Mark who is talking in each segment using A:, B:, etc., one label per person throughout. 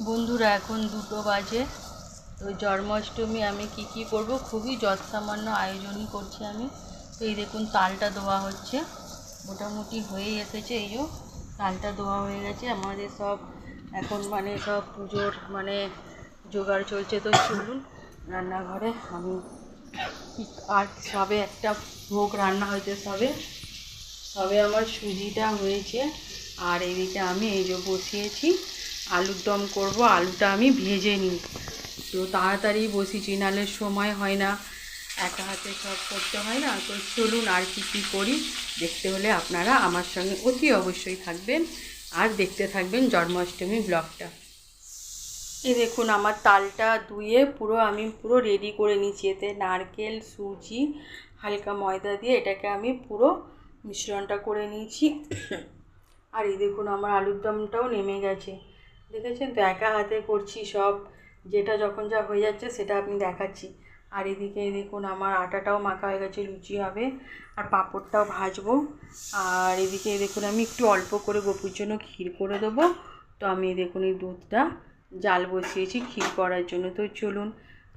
A: বন্ধুরা, এখন দুটো বাজে। তো জন্মাষ্টমী আমি কি কি করব? খুবই যৎসামান্য আয়োজনই করছি আমি। তো এই দেখুন, তালটা দেওয়া হচ্ছে। মোটামুটি হয়ে এসেছে এই যে। তালটা দেওয়া হয়ে গেছে। আমাদের সব এখন মানে সব পুজোর মানে জোগাড় চলছে। তো চলুন, রান্নাঘরে আমি আর সবে একটা ভোগ রান্না হয়েছে সবে। সবে আমার সুজিটা হয়েছে। আর এদিকে আমি এই যে বসিয়েছি। আলুর দম করব, আলুটা আমি ভেজে নিই। তো তাড়াতাড়ি বসিয়েছি নাহলে সময় হয় না। একা হাতে সব করতে হয় না। তো চলুন আর কি কী করি, দেখতে হলে আপনারা আমার সঙ্গে অতি অবশ্যই থাকবেন। আর দেখতে থাকবেন জন্মাষ্টমী ব্লগটা। এই দেখুন, আমার তালটা ধুয়ে পুরো আমি পুরো রেডি করে নিচ্ছি এতে নারকেল, সুজি, হালকা ময়দা দিয়ে এটাকে আমি পুরো মিশ্রণটা করে নিয়েছি। আর এই দেখুন, আমার আলুর দমটাও নেমে গেছে। দেখেছেন তো, একা হাতে করছি সব, যেটা যখন যা হয়ে যাচ্ছে সেটা আমি দেখাচ্ছি। আর এদিকে দেখুন, আমার আটাটাও মাখা হয়ে গেছে, লুচি হবে, আর পাঁপড়টাও ভাজবো। আর এদিকে দেখুন, আমি একটু অল্প করে গপুর জন্য ক্ষীর করে দেবো। তো আমি দেখুন, এই দুধটা জাল বসিয়েছি ক্ষীর করার জন্য। তো চলুন,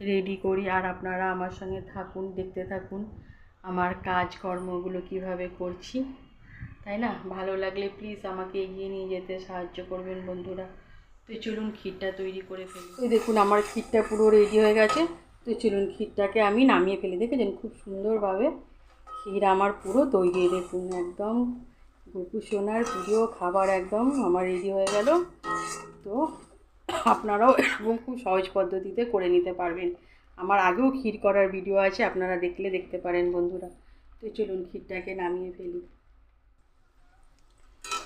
A: রেডি করি। আর আপনারা আমার সঙ্গে থাকুন, দেখতে থাকুন আমার কাজকর্মগুলো কীভাবে করছি। তাই না? ভালো লাগলে প্লিজ আমাকে এগিয়ে নিয়ে যেতে সাহায্য করবেন বন্ধুরা। তো চলুন ক্ষীরটা তৈরি করে ফেলি। ওই দেখুন, আমার ক্ষীরটা পুরো রেডি হয়ে গেছে। তো চলুন ক্ষীরটাকে আমি নামিয়ে ফেলি। দেখেছেন? খুব সুন্দরভাবে ক্ষীর আমার পুরো তৈরি। দেখুন, একদম গোপু সোনার প্রিয় খাবার একদম আমার রেডি হয়ে গেল। তো আপনারাও এরকম খুব সহজ পদ্ধতিতে করে নিতে পারবেন। আমার আগেও ক্ষীর করার ভিডিও আছে, আপনারা দেখলে দেখতে পারেন বন্ধুরা। তো চলুন ক্ষীরটাকে নামিয়ে ফেলি।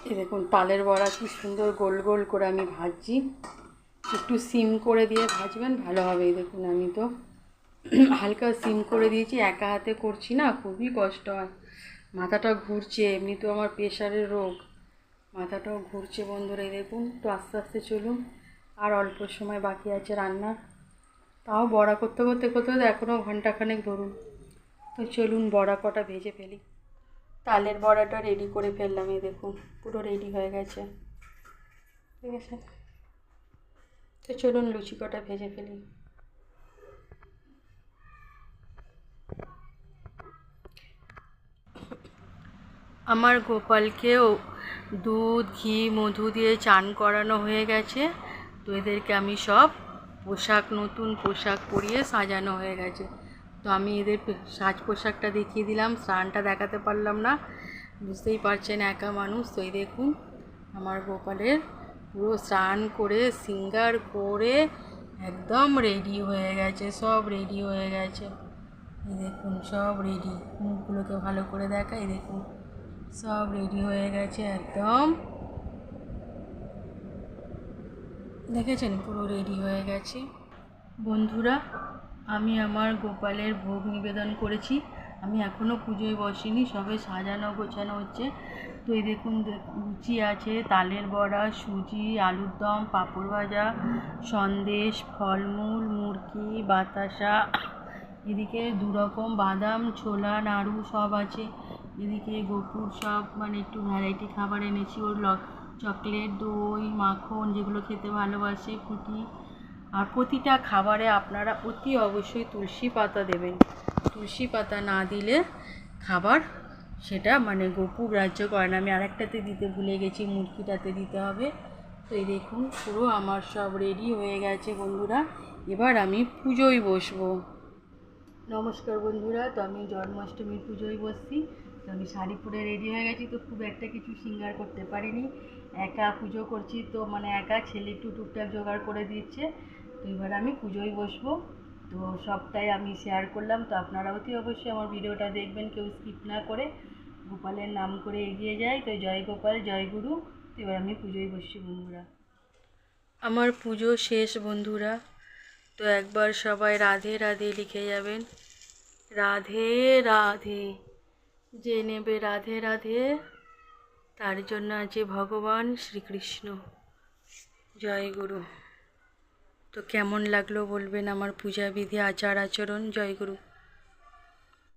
A: এই দেখুন তালের বড়া কি সুন্দর গোল গোল করে আমি ভাজছি। একটু সিম করে দিয়ে ভাজবেন, ভালো হবে। দেখুন, আমি তো হালকা সিম করে দিয়েছি, একা হাতে করছি না, খুবই কষ্ট হয়। মাথাটা ঘুরছে, এমনি তো আমার প্রেশারের রোগ। মাথাটাও ঘুরছে বন্ধুরা দেখুন, তো আস্তে আস্তে চলুন। আর অল্প সময় বাকি আছে রান্নার। তাও বড়া করতে করতে করতে করতে এখনও ঘন্টাখানেক ধরুন। তো চলুন, বড়া কটা ভেজে ফেলি। তালের বড়াটা রেডি করে ফেললাম, এই দেখুন, পুরো রেডি হয়ে গেছে। ঠিক আছে? তো চলুন লুচি কটা ভেজে ফেলি। আমার গোপালকেও দুধ, ঘি, মধু দিয়ে চান করানো হয়ে গেছে। তো এদেরকে আমি সব পোশাক, নতুন পোশাক পরিয়ে সাজানো হয়ে গেছে। তো আমি এদের সাজ পোশাকটা দেখিয়ে দিলাম, স্নানটা দেখাতে পারলাম না। বুঝতেই পারছেন একা মানুষ, তো এই দেখুন আমার গোপালের পুরো স্নান করে, সিঙ্গার করে একদম রেডি হয়ে গেছে, সব রেডি হয়ে গেছে। এই দেখুন, সব রেডি মুখগুলোকে ভালো করে দেখা, এই দেখুন, সব রেডি হয়ে গেছে একদম। দেখেছেন? পুরো রেডি হয়ে গেছে। বন্ধুরা আমি আমার গোপালের ভোগ নিবেদন করেছি। আমি এখনও পুজোয় বসিনি, সবে সাজানো গোছানো হচ্ছে। তো এই দেখুন লুচি আছে, তালের বড়া, সুজি, আলুর দম, পাঁপড় ভাজা, সন্দেশ, ফলমূল, মুরকি, বাতাসা। এদিকে দু রকম বাদাম, ছোলা, নাড়ু সব আছে। এদিকে গোপুর সব মানে একটু ভ্যারাইটি খাবার এনেছি। ওর চকলেট, দই, মাখন যেগুলো খেতে ভালোবাসে ফুটি আর প্রতিটা খাবারে আপনারা অতি অবশ্যই তুলসী পাতা দেবেন। তুলসী পাতা না দিলে খাবার সেটা মানে গপু গ্রাহ্য করে না। আমি আরেকটাতে দিতে ভুলে গেছি, মুরগিটাতে দিতে হবে। তো এই দেখুন, পুরো আমার সব রেডি হয়ে গেছে বন্ধুরা। এবার আমি পুজোয় বসবো। নমস্কার বন্ধুরা, তো আমি জন্মাষ্টমীর পুজোয় বসছি। তো আমি শাড়ি পরে রেডি হয়ে গেছি, তো খুব একটা কিছু সিঙ্গার করতে পারিনি। একা পুজো করছি, তো মানে একা ছেলে একটু টুকটাক জোগাড় করে দিচ্ছে। তো এবার আমি পুজোয় বসবো। তো সবটাই আমি শেয়ার করলাম। তো আপনারা অতি অবশ্যই আমার ভিডিওটা দেখবেন, কেউ স্কিপ না করে। গোপালের নাম করে এগিয়ে যায়। তো জয় গোপাল, জয় গুরু। তো এবার আমি পুজোয় বসছি, বন্ধুরা। আমার পুজো শেষ, বন্ধুরা। তো একবার সবাই রাধে রাধে লিখে যাবেন। রাধে রাধে। যে নেবে রাধে রাধে, তার জন্য আছে ভগবান শ্রীকৃষ্ণ। জয় গুরু। তো কেমন লাগল বলবেন আমার পূজা বিধি আচার আচরণ? জয় গুরু।